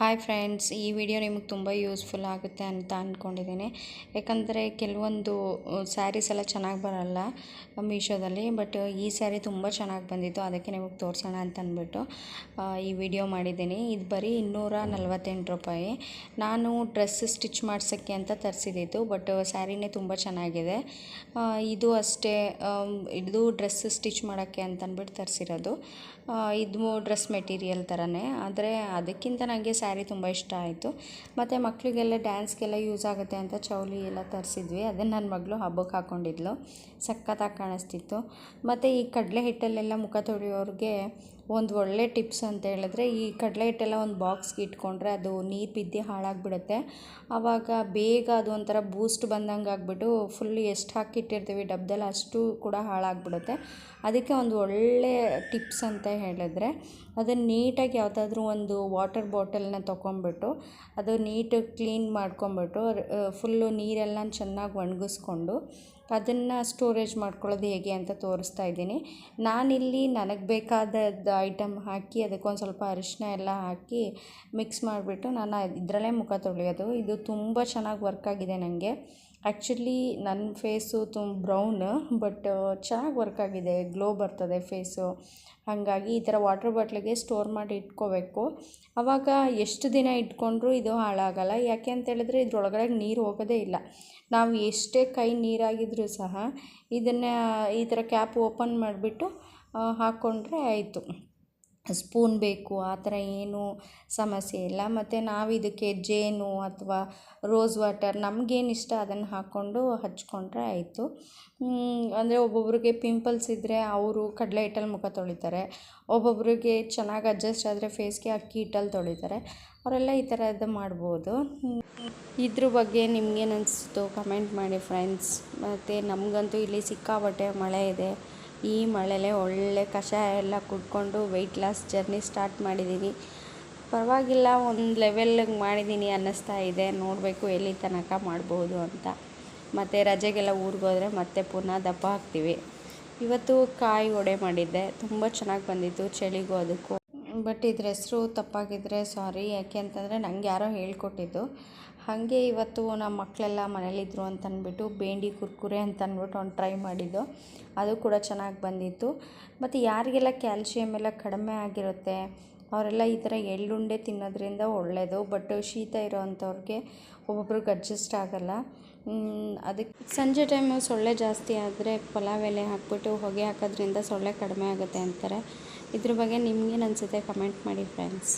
Hi friends ಈ video ನಿಮಗೆ ತುಂಬ ಯೂಸ್ಫುಲ್ ಆಗುತ್ತೆ ಅಂತ ಅಂದ್ಕೊಂಡಿದ್ದೀನಿ ಯಾಕಂದರೆ ಕೆಲವೊಂದು ಸ್ಯಾರೀಸ್ ಎಲ್ಲ ಚೆನ್ನಾಗಿ ಬರಲ್ಲ ಮೀಶೋದಲ್ಲಿ ಬಟ್ ಈ ಸ್ಯಾರಿ ತುಂಬ ಚೆನ್ನಾಗಿ ಬಂದಿತ್ತು, ಅದಕ್ಕೆ ನಿಮಗೆ ತೋರಿಸೋಣ ಅಂತ ಅಂದ್ಬಿಟ್ಟು ಈ ವಿಡಿಯೋ ಮಾಡಿದ್ದೀನಿ ಇದು ಬರೀ ಇನ್ನೂರ ನಲ್ವತ್ತೆಂಟು ರೂಪಾಯಿ. ನಾನು ಡ್ರೆಸ್ ಸ್ಟಿಚ್ ಮಾಡ್ಸೋಕ್ಕೆ ಅಂತ ತರಿಸಿದ್ದು ಬಟ್ ಸ್ಯಾರಿನೇ ತುಂಬ ಚೆನ್ನಾಗಿದೆ. ಇದು ಅಷ್ಟೇ ಇದು ಡ್ರೆಸ್ ಸ್ಟಿಚ್ ಮಾಡೋಕ್ಕೆ ಅಂತ ಅಂದ್ಬಿಟ್ಟು ತರಿಸಿರೋದು. ಇದು ಡ್ರೆಸ್ ಮೆಟೀರಿಯಲ್ ಥರನೇ ಆದರೆ ಅದಕ್ಕಿಂತ ನನಗೆ ಸ್ಯಾರಿ ತುಂಬ ಇಷ್ಟ ಆಯಿತು. ಮತ್ತು ಮಕ್ಕಳಿಗೆಲ್ಲ ಡ್ಯಾನ್ಸ್ಗೆಲ್ಲ ಯೂಸ್ ಆಗುತ್ತೆ ಅಂತ ಚೌಲಿ ಎಲ್ಲ ತರಿಸಿದ್ವಿ. ಅದನ್ನು ನನ್ನ ಮಗಳು ಹಬ್ಬಕ್ಕೆ ಹಾಕ್ಕೊಂಡಿದ್ಲು ಸಖತ್ತಾಗಿ ಕಾಣಿಸ್ತಿತ್ತು. ಮತ್ತು ಈ ಕಡಲೆ ಹಿಟ್ಟಲ್ಲೆಲ್ಲ ಮುಖ ತೊಳೆಯೋರಿಗೆ ಒಂದು ಒಳ್ಳೆ ಟಿಪ್ಸ್ ಅಂತ ಹೇಳಿದ್ರೆ, ಈ ಕಡಲೆ ಹಿಟ್ಟೆಲ್ಲ ಒಂದು ಬಾಕ್ಸ್ಗೆ ಇಟ್ಕೊಂಡ್ರೆ ಅದು ನೀರು ಬಿದ್ದು ಹಾಳಾಗಿಬಿಡುತ್ತೆ. ಆವಾಗ ಬೇಗ ಅದು ಒಂಥರ ಬೂಸ್ಟ್ ಬಂದಂಗೆ ಆಗಿಬಿಟ್ಟು ಫುಲ್ ಎಷ್ಟು ಹಾಕಿಟ್ಟಿರ್ತೀವಿ ಡಬ್ದಲ್ಲಿ ಅಷ್ಟು ಕೂಡ ಹಾಳಾಗ್ಬಿಡುತ್ತೆ. ಅದಕ್ಕೆ ಒಂದು ಒಳ್ಳೆ ಟಿಪ್ಸ್ ಅಂತ ಹೇಳಿದ್ರೆ, ಅದನ್ನು ನೀಟಾಗಿ ಯಾವುದಾದ್ರೂ ಒಂದು ವಾಟರ್ ಬಾಟಲ್ನ ತೊಗೊಂಬಿಟ್ಟು ಅದು ನೀಟಾಗಿ ಕ್ಲೀನ್ ಮಾಡ್ಕೊಂಬಿಟ್ಟು ಫುಲ್ಲು ನೀರೆಲ್ಲ ಚೆನ್ನಾಗಿ ಒಣಗಿಸ್ಕೊಂಡು ಅದನ್ನು ಸ್ಟೋರೇಜ್ ಮಾಡ್ಕೊಳ್ಳೋದು ಹೇಗೆ ಅಂತ ತೋರಿಸ್ತಾ ಇದ್ದೀನಿ. ನಾನಿಲ್ಲಿ ನನಗೆ ಬೇಕಾದದ್ದು ಐಟಮ್ ಹಾಕಿ, ಅದಕ್ಕೊಂದು ಸ್ವಲ್ಪ ಅರಿಶಿನ ಎಲ್ಲ ಹಾಕಿ ಮಿಕ್ಸ್ ಮಾಡಿಬಿಟ್ಟು ನಾನು ಇದರಲ್ಲೇ ಮುಖ ತೊಳೆಯೋದು. ಇದು ತುಂಬ ಚೆನ್ನಾಗಿ ವರ್ಕ್ ಆಗಿದೆ ನನಗೆ. ಆ್ಯಕ್ಚುಲಿ ನನ್ನ ಫೇಸು ತುಂಬ ಬ್ರೌನ್ ಬಟ್ ಚೆನ್ನಾಗಿ ವರ್ಕ್ ಆಗಿದೆ. ಗ್ಲೋ ಬರ್ತದೆ ಫೇಸು ಹಾಗಾಗಿ ಈ ಥರ ವಾಟರ್ ಬಾಟ್ಲಿಗೆ ಸ್ಟೋರ್ ಮಾಡಿ ಇಟ್ಕೋಬೇಕು. ಆವಾಗ ಎಷ್ಟು ದಿನ ಇಟ್ಕೊಂಡ್ರೂ ಇದು ಹಾಳಾಗಲ್ಲ. ಯಾಕೆ ಅಂತ ಹೇಳಿದ್ರೆ ಇದ್ರೊಳಗಡೆ ನೀರು ಹೋಗೋದೇ ಇಲ್ಲ. ನಾವು ಎಷ್ಟೇ ಕೈ ನೀರಾಗಿದ್ರೂ ಸಹ ಇದನ್ನು, ಈ ಥರ ಕ್ಯಾಪ್ ಓಪನ್ ಮಾಡಿಬಿಟ್ಟು ಹಾಕ್ಕೊಂಡ್ರೆ ಆಯಿತು. ಸ್ಪೂನ್ ಬೇಕು, ಆ ಥರ ಏನೂ ಸಮಸ್ಯೆ ಇಲ್ಲ. ಮತ್ತು ನಾವು ಇದಕ್ಕೆ ಜೇನು ಅಥವಾ ರೋಸ್ ವಾಟರ್ ನಮ್ಗೇನು ಇಷ್ಟ ಅದನ್ನು ಹಾಕ್ಕೊಂಡು ಹಚ್ಕೊಂಡ್ರೆ ಆಯಿತು. ಅಂದರೆ ಒಬ್ಬೊಬ್ರಿಗೆ ಪಿಂಪಲ್ಸ್ ಇದ್ದರೆ ಅವರು ಕಡಲೆ ಹಿಟ್ಟಲ್ಲಿ ಮುಖ ತೊಳಿತಾರೆ. ಒಬ್ಬೊಬ್ರಿಗೆ ಚೆನ್ನಾಗಿ ಅಡ್ಜಸ್ಟ್ ಆದರೆ ಫೇಸ್ಗೆ ಅಕ್ಕಿ ಹಿಟ್ಟಲ್ಲಿ ತೊಳಿತಾರೆ. ಅವರೆಲ್ಲ ಈ ಥರದ್ದು ಮಾಡ್ಬೋದು. ಇದ್ರ ಬಗ್ಗೆ ನಿಮ್ಗೇನು ಅನಿಸ್ತು? ಕಮೆಂಟ್ ಮಾಡಿ ಫ್ರೆಂಡ್ಸ್. ಮತ್ತು ನಮಗಂತೂ ಇಲ್ಲಿ ಸಿಕ್ಕಾಪಟ್ಟೆ ಮಳೆ ಇದೆ. ಈ ಮಳೆಲೇ ಒಳ್ಳೆ ಕಷಾಯ ಎಲ್ಲ ಕುಡ್ಕೊಂಡು ವೆಯ್ಟ್ ಲಾಸ್ ಜರ್ನಿ ಸ್ಟಾರ್ಟ್ ಮಾಡಿದ್ದೀನಿ ಪರವಾಗಿಲ್ಲ, ಒಂದು ಲೆವೆಲ್ಗೆ ಮಾಡಿದ್ದೀನಿ ಅನ್ನಿಸ್ತಾ ಇದೆ. ನೋಡಬೇಕು ಎಲ್ಲಿ ತನಕ ಮಾಡ್ಬೋದು ಅಂತ. ಮತ್ತು ರಜೆಗೆಲ್ಲ ಊರಿಗೆ ಹೋದರೆ ಮತ್ತೆ ಪುನಃ ದಪ್ಪ ಹಾಕ್ತೀವಿ ಇವತ್ತು ಕಾಯಿ ಒಡೆ ಮಾಡಿದ್ದೆ. ತುಂಬ ಚೆನ್ನಾಗಿ ಬಂದಿತ್ತು ಚಳಿಗೂ ಅದಕ್ಕೂ. ಬಟ್ ಇದ್ರ ಹೆಸರು ತಪ್ಪಾಗಿದ್ದರೆ ಸಾರಿ ಯಾಕೆ ಅಂತಂದರೆ ನಂಗೆ ಯಾರೋ ಹೇಳ್ಕೊಟ್ಟಿದ್ದು. ಹಾಗೆ ಇವತ್ತು ನಮ್ಮ ಮಕ್ಕಳೆಲ್ಲ ಮನೇಲಿದ್ರು ಅಂತ ಬೇಂಡಿ ಕುರ್ಕುರೆ ಅಂತ ಅಂದ್ಬಿಟ್ಟು ಒಂದು ಟ್ರೈ ಮಾಡಿದ್ದು. ಅದು ಕೂಡ ಚೆನ್ನಾಗಿ ಬಂದಿತ್ತು. ಮತ್ತು ಯಾರಿಗೆಲ್ಲ ಕ್ಯಾಲ್ಶಿಯಮ್ ಎಲ್ಲ ಕಡಿಮೆ ಆಗಿರುತ್ತೆ, ಅವರೆಲ್ಲ ಈ ಥರ ಎಳ್ಳುಂಡೆ ತಿನ್ನೋದ್ರಿಂದ ಒಳ್ಳೆಯದು ಬಟ್ ಶೀತ ಇರೋವಂಥವ್ರಿಗೆ ಒಬ್ಬೊಬ್ರಿಗೆ ಅಡ್ಜಸ್ಟ್ ಆಗೋಲ್ಲ. ಅದಕ್ಕೆ ಸಂಜೆ ಟೈಮು ಸೊಳ್ಳೆ ಜಾಸ್ತಿ ಆದರೆ ಪಲಾವ್ ಎಲೆ ಹಾಕ್ಬಿಟ್ಟು ಹೊಗೆ ಹಾಕೋದ್ರಿಂದ ಸೊಳ್ಳೆ ಕಡಿಮೆ ಆಗುತ್ತೆ ಅಂತಾರೆ. ಇದ್ರ ಬಗ್ಗೆ ನಿಮ್ಗೇನು ಅನಿಸುತ್ತೆ? ಕಮೆಂಟ್ ಮಾಡಿ ಫ್ರೆಂಡ್ಸ್